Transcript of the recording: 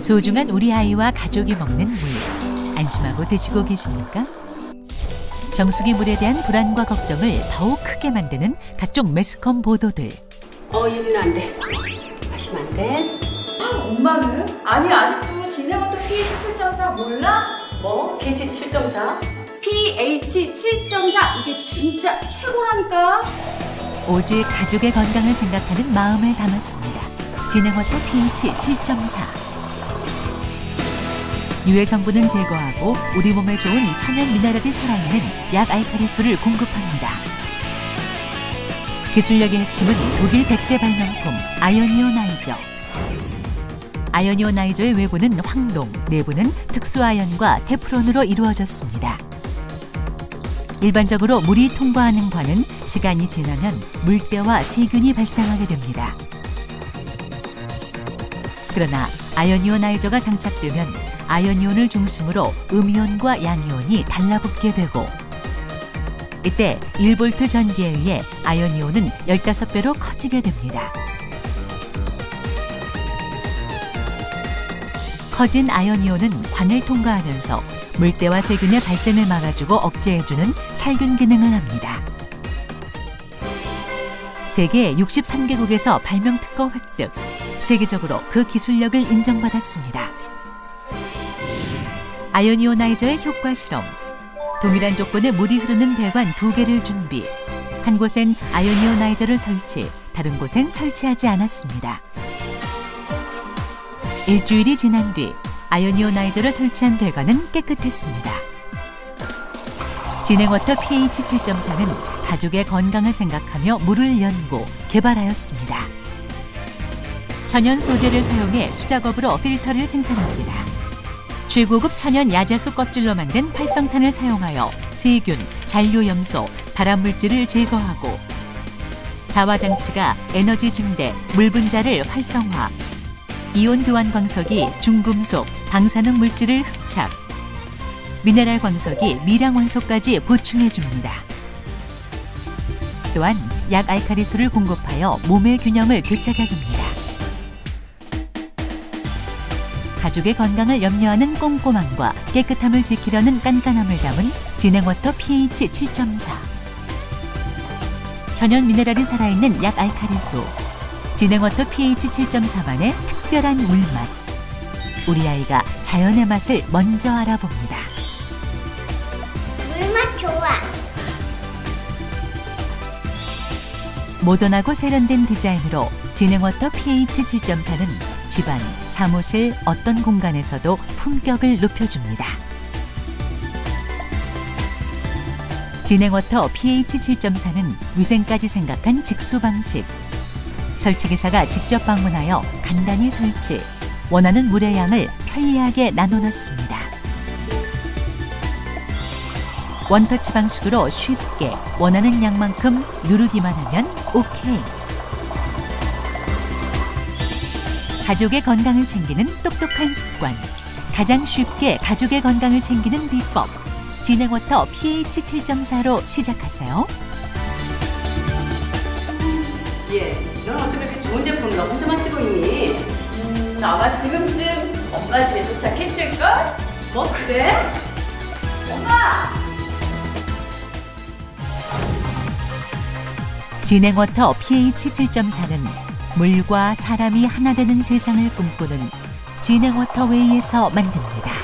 소중한 우리 아이와 가족이 먹는 물 안심하고 드시고 계십니까? 정수기 물에 대한 불안과 걱정을 더욱 크게 만드는 각종 매스컴 보도들 어, 여기는 안 돼. 마시면 안 돼. 엄마는? 아니 아직도 진행어터 pH 7.4 몰라? 뭐? pH 7.4? pH 7.4 이게 진짜 최고라니까 오직 가족의 건강을 생각하는 마음을 담았습니다. 진행워터 pH 7.4 유해 성분은 제거하고 우리 몸에 좋은 천연 미네랄이 살아있는 약 알카리수를 공급합니다. 기술력의 핵심은 독일 100대 발명품 아연이오나이저. 아연이오나이저의 외부는 황동, 내부는 특수 아연과 테프론으로 이루어졌습니다. 일반적으로 물이 통과하는 관은 시간이 지나면 물때와 세균이 발생하게 됩니다. 그러나 아연이오나이저가 장착되면 아연이온을 중심으로 음이온과 양이온이 달라붙게 되고 이때 1볼트 전기에 의해 아연이온은 15배로 커지게 됩니다. 커진 아연이온은 관을 통과하면서 물때와 세균의 발생을 막아주고 억제해주는 살균 기능을 합니다. 세계 63개국에서 발명 특허 획득, 세계적으로 그 기술력을 인정받았습니다. 아연이오나이저의 효과 실험, 동일한 조건의 물이 흐르는 배관 두 개를 준비, 한 곳엔 아연이오나이저를 설치, 다른 곳엔 설치하지 않았습니다. 일주일이 지난 뒤 아연이오나이저를 설치한 배관은 깨끗했습니다. 진행워터 pH 7.4는 가족의 건강을 생각하며 물을 연구, 개발하였습니다. 천연 소재를 사용해 수작업으로 필터를 생산합니다. 최고급 천연 야자수 껍질로 만든 활성탄을 사용하여 세균, 잔류염소, 발암물질을 제거하고 자화장치가 에너지 증대, 물 분자를 활성화, 이온 교환 광석이 중금속, 방사능 물질을 흡착, 미네랄 광석이 미량 원소까지 보충해 줍니다. 또한 약 알카리수를 공급하여 몸의 균형을 되찾아 줍니다. 가족의 건강을 염려하는 꼼꼼함과 깨끗함을 지키려는 깐깐함을 담은 진행워터 pH 7.4 천연 미네랄이 살아있는 약 알카리수 진행워터 pH 7.4만의 특별한 물맛 우리 아이가 자연의 맛을 먼저 알아봅니다. 물맛 좋아. 모던하고 세련된 디자인으로 진행워터 pH 7.4는 집안, 사무실 어떤 공간에서도 품격을 높여줍니다. 진행워터 pH 7.4는 위생까지 생각한 직수 방식. 설치기사가 직접 방문하여 간단히 설치, 원하는 물의 양을 편리하게 나눠놨습니다. 원터치 방식으로 쉽게 원하는 양만큼 누르기만 하면 오케이. 가족의 건강을 챙기는 똑똑한 습관. 가장 쉽게 가족의 건강을 챙기는 비법. 진행워터 pH 7.4로 시작하세요. 예. 넌 어쩜 이렇게 좋은 제품 너 혼자만 쓰고 있니? 음, 아마 지금쯤 엄마 집에 도착했을걸? 뭐 그래? 엄마! 진행워터 pH 7.4는 물과 사람이 하나 되는 세상을 꿈꾸는 진행워터 웨이에서 만듭니다.